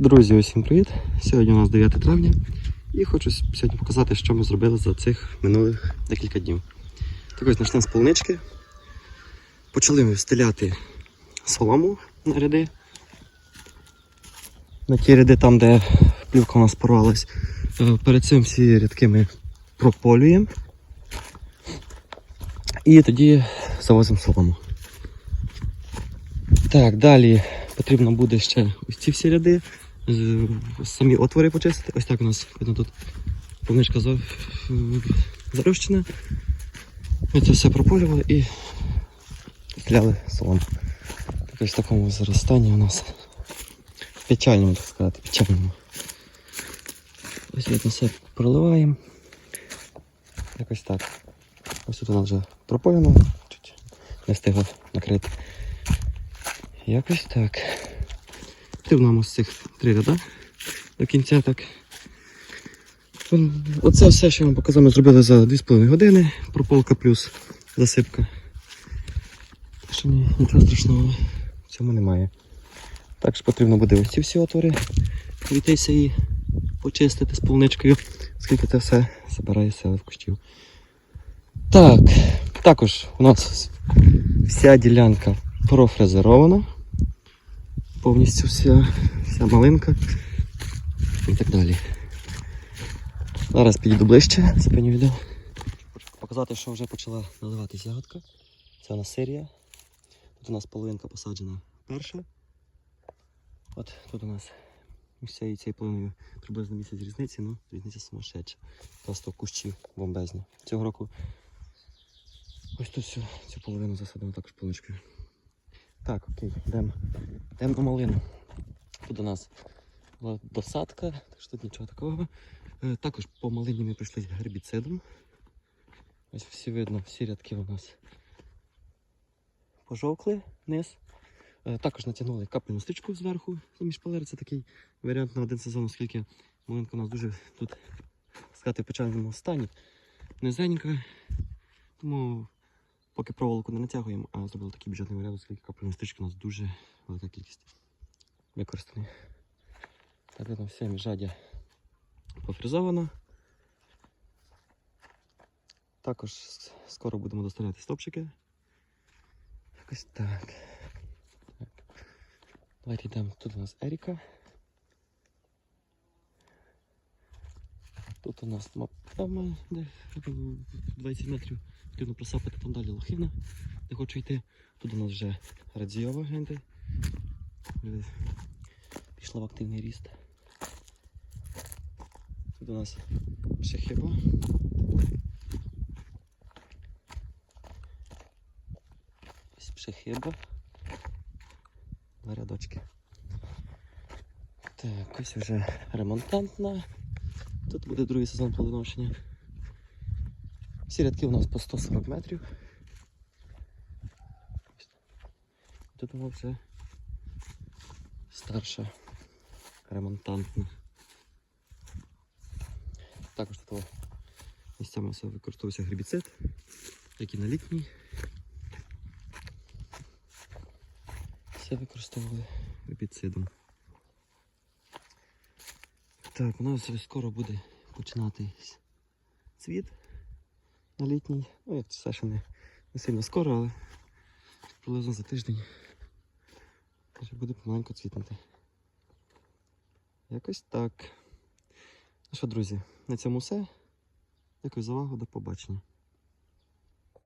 Друзі, усім привіт! Сьогодні у нас 9 травня і хочу сьогодні показати, що ми зробили за цих минулих декілька днів. Так ось почнемо з полунички. Почали ми стеляти солому на ряди. На ті ряди, там, де плівка у нас порвалась. Е, Перед цим всі рядки ми прополюємо. І тоді завозимо солому. Так, далі потрібно буде ще ось ці всі ряди, самі отвори почистити. Ось так у нас видно тут повничка зарощена. Ми це все прополювали і стріляли солому. Так ось в такому зростанні у нас печальному, так сказати, печальному. Ось це все проливаємо. Якось так. Ось тут у нас вже прополено, чуть не встигло накрити. Якось так. Потрібно нам ось цих три ряда до кінця так. Оце все, що я вам показав, ми зробили за 2,5 години. Прополка плюс засипка. Що нічого страшного в цьому немає. Також потрібно буде ось ці всі отвори пройтися і почистити з полуничкою, оскільки це все забирає сили в кущів. Так, також у нас вся ділянка профрезерована. Повністю вся, вся малинка і так далі. Зараз підійду ближче, зупиню відео. Показати, що вже почала наливатись ягодка. Це у нас серія. Тут у нас половинка посаджена перша. От тут у нас між цією половиною приблизно місяць різниці, ну різниця сумасшедша. Просто кущі бомбезні. Цього року ось тут всю цю половину засадимо також поличкою. Так, окей, йдемо. Йдемо на малину. Тут у нас була досадка, так що тут нічого такого. Е, Також по малині ми пройшли гербіцидом. Ось всі видно, всі рядки у нас пожовкли вниз. Е, Також натягнули капельну стрічку зверху заміж шпалери. Це такий варіант на один сезон, оскільки малинка у нас дуже тут сказати, в печальному стані. Низенька. Тому поки проволоку не натягуємо, а зробили такий бюджетний варіант, оскільки капельної стрічки у нас дуже велика кількість використані. Так, видно, все міжадя пофрезовано. Також скоро будемо доставляти стопчики. Якось так. так. Давайте йдемо. Тут у нас Еріка. Тут у нас мапа, де 20 метрів. Потрібно просапати там далі лохина, де хочу йти. Тут у нас вже радіова. Вже Пішла в активний ріст. Тут у нас пшехиба. Ось пшехиба. Два рядочки. Так, ось вже ремонтантна. Тут буде другий сезон плодоношення. Всі рядки у нас по 140 метрів. Тут нас вже старша ремонтантна. Також тут місцями все використовується гербіцид, як і на літній. Все використовували гербіцидом. Так, у нас вже скоро буде починатись цвіт на літній. Ну, як це все ще не, не сильно скоро, але приблизно за тиждень вже буде помаленьку цвітнути. Якось так. Ну що, друзі, на цьому все. Дякую за увагу, до побачення.